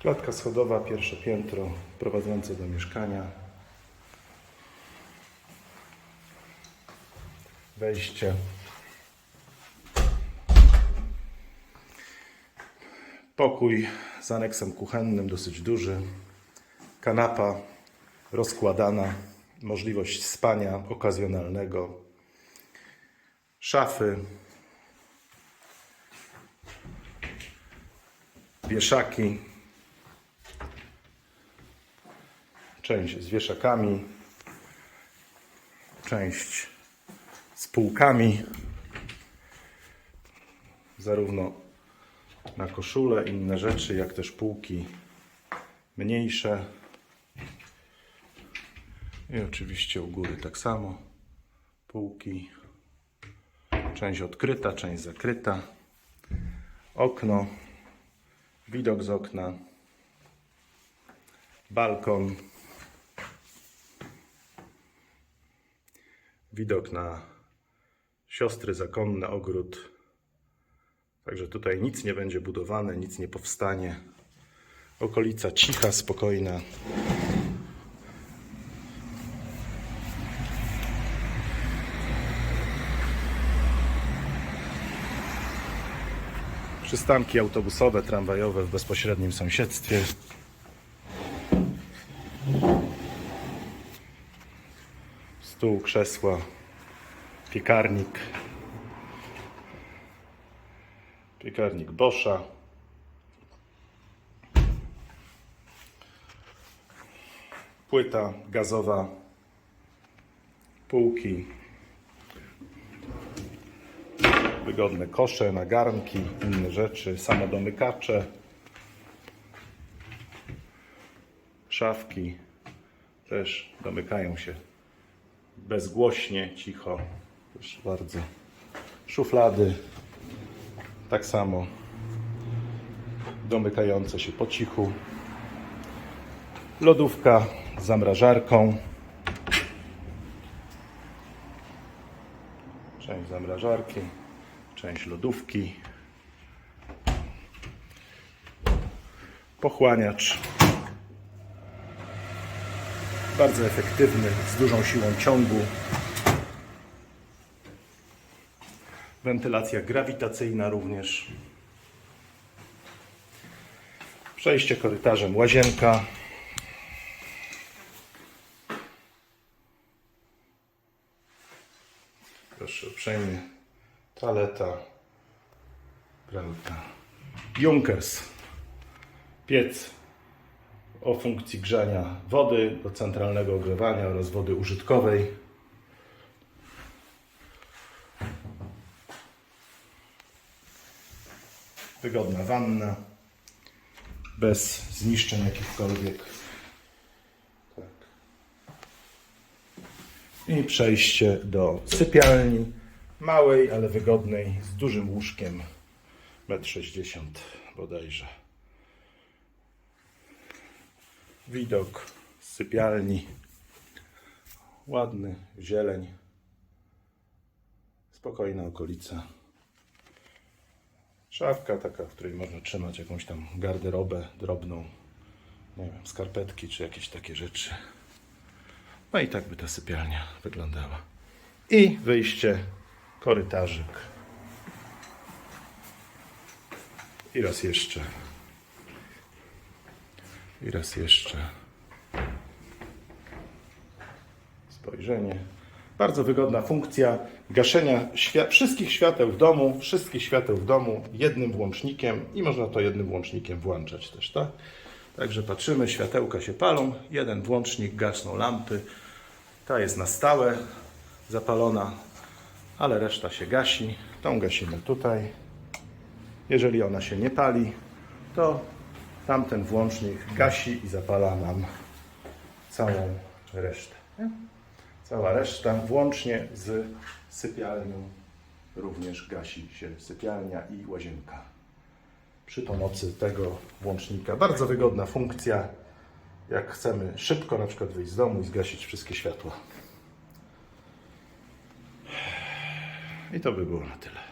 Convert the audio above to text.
Klatka schodowa, pierwsze piętro prowadzące do mieszkania. Wejście. Pokój z aneksem kuchennym, dosyć duży. Kanapa rozkładana, możliwość spania okazjonalnego. Szafy. Wieszaki. Część z wieszakami. Część z półkami. Zarówno na koszule, inne rzeczy, jak też półki mniejsze. I oczywiście u góry tak samo. Półki. Część odkryta, część zakryta. Okno. Widok z okna. Balkon. Widok na siostry zakonne, ogród. Także tutaj nic nie będzie budowane, nic nie powstanie. Okolica cicha, spokojna. Przystanki autobusowe, tramwajowe w bezpośrednim sąsiedztwie. Stół, krzesła, piekarnik. Piekarnik Boscha. Płyta gazowa. Półki. Wygodne kosze, nagarnki, inne rzeczy, samodomykacze. Szafki też domykają się bezgłośnie, cicho. Też bardzo. Szuflady. Tak samo domykające się po cichu. Lodówka z zamrażarką. Część zamrażarki, część lodówki. Pochłaniacz. Bardzo efektywny, z dużą siłą ciągu. Wentylacja grawitacyjna również. Przejście korytarzem łazienka. Proszę uprzejmie. Toaleta. Prawda. Junkers. Piec o funkcji grzania wody do centralnego ogrzewania oraz wody użytkowej. Wygodna wanna. Bez zniszczeń jakichkolwiek. Tak. I przejście do sypialni. Małej, ale wygodnej, z dużym łóżkiem. 1,60 m bodajże. Widok sypialni. Ładny, zieleń. Spokojna okolica. Szafka taka, w której można trzymać jakąś tam garderobę drobną. Nie wiem, skarpetki czy jakieś takie rzeczy. No i tak by ta sypialnia wyglądała. I wyjście, korytarzyk. I raz jeszcze. I raz jeszcze. Spojrzenie. Bardzo wygodna funkcja gaszenia wszystkich świateł w domu, wszystkich świateł w domu jednym włącznikiem i można to jednym włącznikiem włączać też, tak? Także patrzymy, światełka się palą, jeden włącznik, gasną lampy. Ta jest na stałe zapalona, ale reszta się gasi. Tą gasimy tutaj. Jeżeli ona się nie pali, to tamten włącznik gasi i zapala nam całą resztę. Cała reszta, włącznie z sypialnią, również gasi się sypialnia i łazienka. Przy pomocy tego włącznika. Bardzo wygodna funkcja, jak chcemy szybko na przykład wyjść z domu i zgasić wszystkie światła. I to by było na tyle.